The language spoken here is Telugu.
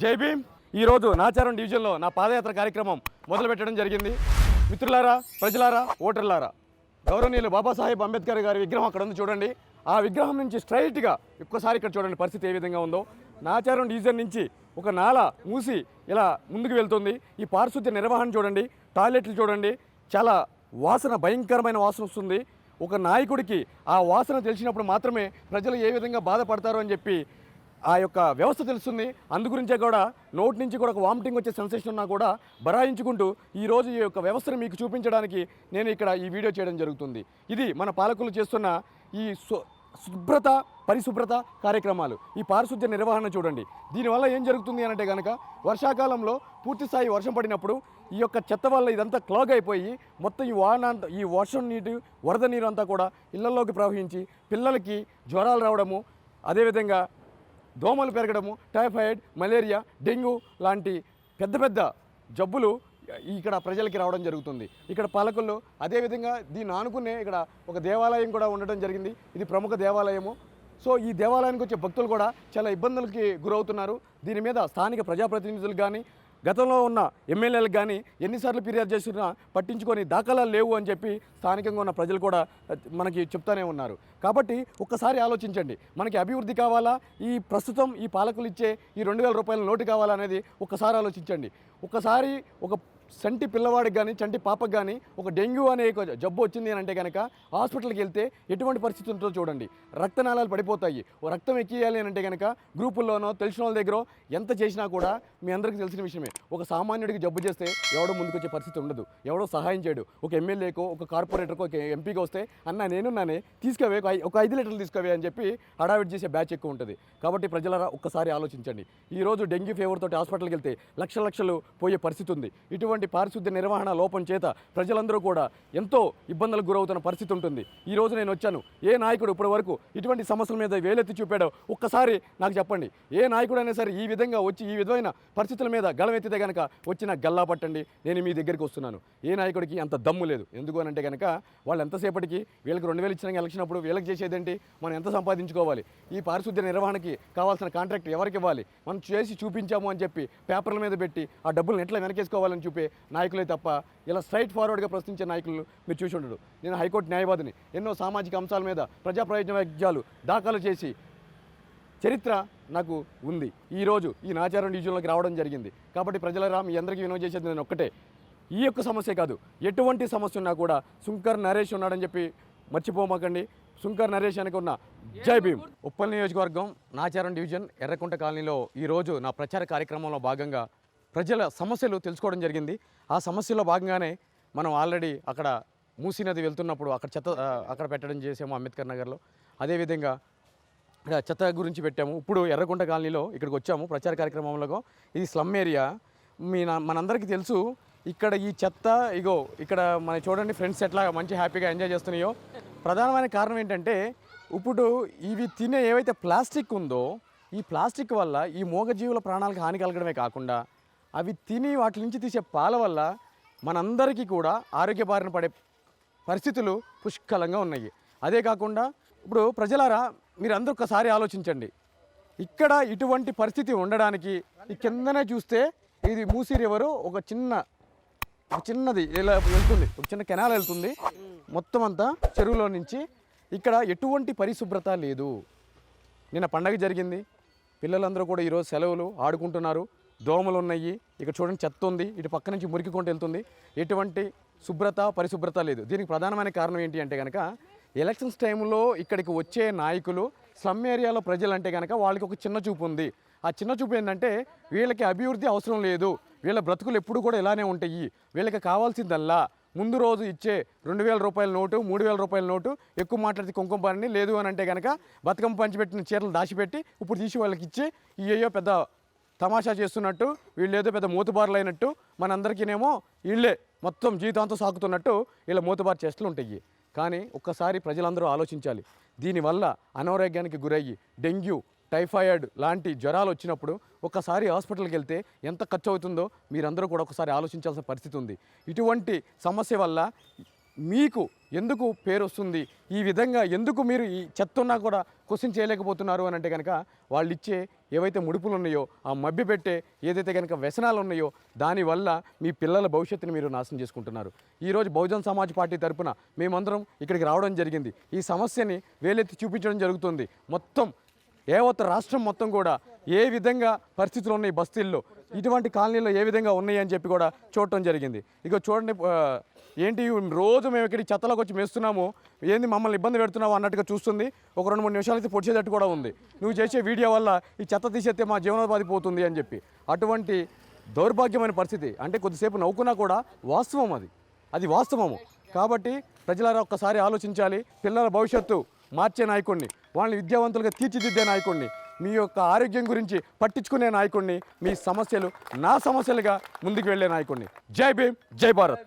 జై భీమ్. ఈరోజు నాచారం డివిజన్లో నా పాదయాత్ర కార్యక్రమం మొదలుపెట్టడం జరిగింది. మిత్రులారా ప్రజలారా ఓటర్లారా గౌరవనీయులు బాబాసాహెబ్ అంబేద్కర్ గారి విగ్రహం అక్కడ ఉంది చూడండి. ఆ విగ్రహం నుంచి స్ట్రైట్గా ఒక్కసారి ఇక్కడ చూడండి పరిస్థితి ఏ విధంగా ఉందో. నాచారం డివిజన్ నుంచి ఒక నాల మూసి ఇలా ముందుకు వెళ్తుంది. ఈ పారిశుద్ధ్య నిర్వహణ చూడండి టాయిలెట్లు చూడండి చాలా వాసన భయంకరమైన వాసన వస్తుంది. ఒక నాయకుడికి ఆ వాసన తెలిసినప్పుడు మాత్రమే ప్రజలు ఏ విధంగా బాధపడతారు అని చెప్పి ఆ యొక్క వ్యవస్థ తెలుస్తుంది. అందుగురించే కూడా నోటి నుంచి కూడా ఒక వామిటింగ్ వచ్చే సెన్సేషన్ ఉన్నా కూడా బరాయించుకుంటూ ఈరోజు ఈ యొక్క వ్యవస్థను మీకు చూపించడానికి నేను ఇక్కడ ఈ వీడియో చేయడం జరుగుతుంది. ఇది మన పాలకులు చేస్తున్న ఈ సు- శుభ్రత పరిశుభ్రత కార్యక్రమాలు. ఈ పారిశుద్ధ్య నిర్వహణ చూడండి. దీనివల్ల ఏం జరుగుతుంది అనంటే కనుక వర్షాకాలంలో పూర్తి స్థాయి వర్షం పడినప్పుడు ఈ యొక్క చెత్త వల్ల ఇదంతా క్లాగ్ అయిపోయి మొత్తం ఈ వాన ఈ వర్షం నీటి వరద నీరు అంతా కూడా ఇళ్ళలోకి ప్రవహించి పిల్లలకి జ్వరాలు రావడము అదేవిధంగా దోమలు పెరగడము టైఫాయిడ్ మలేరియా డెంగ్యూ లాంటి పెద్ద పెద్ద జబ్బులు ఇక్కడ ప్రజలకి రావడం జరుగుతుంది. ఇక్కడ పాలకుల్లో అదేవిధంగా దీన్ని ఆనుకునే ఇక్కడ ఒక దేవాలయం కూడా ఉండడం జరిగింది. ఇది ప్రముఖ దేవాలయము. సో ఈ దేవాలయానికి వచ్చే భక్తులు కూడా చాలా ఇబ్బందులకి గురవుతున్నారు. దీని మీద స్థానిక ప్రజాప్రతినిధులు కానీ గతంలో ఉన్న ఎమ్మెల్యేలకు కానీ ఎన్నిసార్లు ఫిర్యాదు చేసినా పట్టించుకొని దాఖలాలు లేవు అని చెప్పి స్థానికంగా ఉన్న ప్రజలు కూడా మనకి చెప్తానే ఉన్నారు. కాబట్టి ఒక్కసారి ఆలోచించండి. మనకి అభివృద్ధి కావాలా? ఈ ప్రస్తుతం ఈ పాలకులు ఇచ్చే ఈ రెండు వేల రూపాయల నోటు కావాలా అనేది ఒక్కసారి ఆలోచించండి. ఒక్కసారి ఒక చంటి పిల్లవాడికి కానీ చంటి పాపకు కానీ ఒక డెంగ్యూ అనే జబ్బు వచ్చింది అని అంటే కనుక హాస్పిటల్కి వెళ్తే ఎటువంటి పరిస్థితి ఉంటుందో చూడండి. రక్తనాళాలు పడిపోతాయి. ఓ రక్తం ఎక్కియాలి అని అంటే కనుక గ్రూపుల్లోనో తెలిసిన వాళ్ళ దగ్గర ఎంత చేసినా కూడా మీ అందరికీ తెలిసిన విషయమే. ఒక సామాన్యుడికి జబ్బు చేస్తే ఎవడో ముందుకొచ్చే పరిస్థితి ఉండదు. ఎవడో సహాయం చేయడు. ఒక ఎమ్మెల్యేకో ఒక కార్పొరేటర్కో ఒక ఎంపీకి వస్తే అన్న నేనున్నానే తీసుకోవే ఒక ఒక ఐదు లీటర్లు తీసుకోవే అని చెప్పి హడావిడి చేసే బ్యాచ్ ఎక్కువ ఉంటుంది. కాబట్టి ప్రజలరా ఒక్కసారి ఆలోచించండి. ఈరోజు డెంగ్యూ ఫీవర్ తోటి హాస్పిటల్కి వెళ్తే లక్ష లక్షలు పోయే పరిస్థితి ఉంది. ఇటువంటి పారిశుద్ధ్య నిర్వహణ లోపం చేత ప్రజలందరూ కూడా ఎంతో ఇబ్బందులకు గురవుతున్న పరిస్థితి ఉంటుంది. ఈ రోజు నేను వచ్చాను. ఏ నాయకుడు ఇప్పటి వరకు ఇటువంటి సమస్యల మీద వేలెత్తి చూపాడో ఒక్కసారి నాకు చెప్పండి. ఏ నాయకుడైనా సరే ఈ విధంగా వచ్చి ఈ విధమైన పరిస్థితుల మీద గళమెత్తితే కనుక వచ్చిన గల్లా పట్టండి. నేను మీ దగ్గరికి వస్తున్నాను. ఏ నాయకుడికి అంత దమ్ము లేదు. ఎందుకు అని అంటే కనుక వాళ్ళు ఎంతసేపటికి వీళ్ళకి రెండు వేలు ఇచ్చిన ఎలక్షన్ అప్పుడు వీళ్ళకి చేసేదేంటి? మనం ఎంత సంపాదించుకోవాలి? ఈ పారిశుద్ధ్య నిర్వహణకి కావాల్సిన కాంట్రాక్ట్ ఎవరికి ఇవ్వాలి? మనం చేసి చూపించాము అని చెప్పి పేపర్ల మీద పెట్టి ఆ డబ్బులను ఎట్లా వెనకేసుకోవాలని చూపే నాయకులే తప్ప ఇలా స్ట్రైట్ ఫార్వర్డ్గా ప్రశ్నించే నాయకులు మీరు చూసి ఉండడు నేను హైకోర్టు న్యాయవాదిని. ఎన్నో సామాజిక అంశాల మీద ప్రజా ప్రయోజన వైద్యాలు దాఖలు చేసి చరిత్ర నాకు ఉంది. ఈరోజు ఈ నాచారం డివిజన్లోకి రావడం జరిగింది. కాబట్టి ప్రజలరా మీ అందరికీ వినోదం చేసేది నేను ఒక్కటే. ఈ యొక్క సమస్య కాదు. ఎటువంటి సమస్య ఉన్నా కూడా శుంకర్ నరేష్ ఉన్నాడని చెప్పి మర్చిపోమాకండి. శుంకర్ నరేష్ అనుకు ఉన్న జై భీమ్. ఉప్పల్ నియోజకవర్గం నాచారం డివిజన్ ఎర్రకుంట కాలనీలో ఈరోజు నా ప్రచార కార్యక్రమంలో భాగంగా ప్రజల సమస్యలు తెలుసుకోవడం జరిగింది. ఆ సమస్యలో భాగంగానే మనం ఆల్రెడీ అక్కడ మూసీ నది వెళ్తున్నప్పుడు అక్కడ చెత్త అక్కడ పెట్టడం చేసాము అంబేద్కర్ నగర్లో. అదేవిధంగా ఇక్కడ చెత్త గురించి పెట్టాము. ఇప్పుడు ఎర్రకుంట కాలనీలో ఇక్కడికి వచ్చాము ప్రచార కార్యక్రమంలో. ఇది స్లమ్ ఏరియా. మీ మనందరికీ తెలుసు ఇక్కడ ఈ చెత్త ఇగో ఇక్కడ మన చూడండి ఫ్రెండ్స్ ఎట్లా మంచి హ్యాపీగా ఎంజాయ్ చేస్తున్నాయో. ప్రధానమైన కారణం ఏంటంటే ఇప్పుడు ఇవి తినే ఏవైతే ప్లాస్టిక్ ఉందో ఈ ప్లాస్టిక్ వల్ల ఈ మూగజీవుల ప్రాణాలకు హాని కలగడమే కాకుండా అవి తిని వాటి నుంచి తీసే పాల వల్ల మనందరికీ కూడా ఆరోగ్య బారిన పడే పరిస్థితులు పుష్కలంగా ఉన్నాయి. అదే కాకుండా ఇప్పుడు ప్రజలారా మీరు అందరూ ఒకసారి ఆలోచించండి. ఇక్కడ ఇటువంటి పరిస్థితి ఉండడానికి ఈ కిందనే చూస్తే ఇది మూసీ రివరు ఒక చిన్న ఒక చిన్నది ఇలా వెళ్తుంది. ఒక చిన్న కెనాల్ వెళ్తుంది. మొత్తం అంతా చెరువులో నుంచి ఇక్కడ ఎటువంటి పరిశుభ్రత లేదు. నిన్న పండగ జరిగింది. పిల్లలందరూ కూడా ఈరోజు సెలవులు ఆడుకుంటున్నారు. దోమలు ఉన్నాయి ఇక్కడ చూడండి చెత్త ఉంది. ఇటు పక్క నుంచి మురికికుంటూ వెళ్తుంది. ఎటువంటి శుభ్రత పరిశుభ్రత లేదు. దీనికి ప్రధానమైన కారణం ఏంటి అంటే కనుక ఎలక్షన్స్ టైంలో ఇక్కడికి వచ్చే నాయకులు స్లమ్ ఏరియాలో ప్రజలు అంటే కనుక వాళ్ళకి ఒక చిన్న చూపు ఉంది. ఆ చిన్న చూపు ఏంటంటే వీళ్ళకి అభివృద్ధి అవసరం లేదు. వీళ్ళ బ్రతుకులు ఎప్పుడు కూడా ఇలానే ఉంటాయి. వీళ్ళకి కావాల్సిందల్లా. ముందు రోజు ఇచ్చే రెండు వేల రూపాయల నోటు మూడు వేల రూపాయల నోటు ఎక్కువ మాట్లాడితే కుంకుమ పని లేదు అని అంటే కనుక బతుకమ్మ పంచిపెట్టిన చీరలు దాచిపెట్టి ఇప్పుడు తీసి వాళ్ళకి ఇచ్చి ఇయ్యో పెద్ద తమాషా చేస్తున్నట్టు వీళ్ళు ఏదో పెద్ద మూతుబారులు అయినట్టు మనందరికీనేమో వీళ్ళే మొత్తం జీవితాంతం సాగుతున్నట్టు వీళ్ళ మూతుబారు చేష్టలు ఉంటాయి. కానీ ఒక్కసారి ప్రజలందరూ ఆలోచించాలి. దీనివల్ల అనారోగ్యానికి గురయ్యి డెంగ్యూ టైఫాయిడ్ లాంటి జ్వరాలు వచ్చినప్పుడు ఒక్కసారి హాస్పిటల్కి వెళ్తే ఎంత ఖర్చు అవుతుందో మీరందరూ కూడా ఒకసారి ఆలోచించాల్సిన పరిస్థితి ఉంది. ఇటువంటి సమస్య వల్ల మీకు ఎందుకు పేరు వస్తుంది? ఈ విధంగా ఎందుకు మీరు ఈ చెత్త ఉన్నా కూడా క్వశ్చన్ చేయలేకపోతున్నారు అని అంటే కనుక వాళ్ళు ఇచ్చే ఏవైతే ముడుపులు ఉన్నాయో ఆ మభ్య పెట్టే ఏదైతే కనుక వ్యసనాలు ఉన్నాయో దానివల్ల మీ పిల్లల భవిష్యత్తుని మీరు నాశనం చేసుకుంటున్నారు. ఈరోజు బహుజన్ సమాజ్ పార్టీ తరపున మేమందరం ఇక్కడికి రావడం జరిగింది. ఈ సమస్యని వేలెత్తి చూపించడం జరుగుతుంది. మొత్తం యావత్ రాష్ట్రం మొత్తం కూడా ఏ విధంగా పరిస్థితులు ఉన్నాయి బస్తీల్లో? ఇటువంటి కాలనీలో ఏ విధంగా ఉన్నాయి అని చెప్పి కూడా చూడటం జరిగింది. ఇక చూడండి ఏంటి రోజు మేము ఇక్కడ చెత్తలోకి వచ్చి మేస్తున్నాము ఏంది మమ్మల్ని ఇబ్బంది పెడుతున్నావు అన్నట్టుగా చూస్తుంది. ఒక రెండు మూడు నిమిషాలైతే పొడిచేటట్టు కూడా ఉంది. నువ్వు చేసే వీడియో వల్ల ఈ చెత్త తీసేస్తే మా జీవనోపాధి పోతుంది అని చెప్పి. అటువంటి దౌర్భాగ్యమైన పరిస్థితి అంటే కొద్దిసేపు నవ్వుకున్నా కూడా వాస్తవం అది. అది వాస్తవము. కాబట్టి ప్రజలారా ఒక్కసారి ఆలోచించాలి. పిల్లల భవిష్యత్తు మార్చే నాయకుడిని వాళ్ళని విద్యావంతులుగా తీర్చిదిద్దే నాయకుడిని మీ యొక్క ఆరోగ్యం గురించి పట్టించుకునే నాయకుడిని మీ సమస్యలు నా సమస్యలుగా ముందుకు వెళ్ళే నాయకుడిని. జై భీమ్ జై భారత్.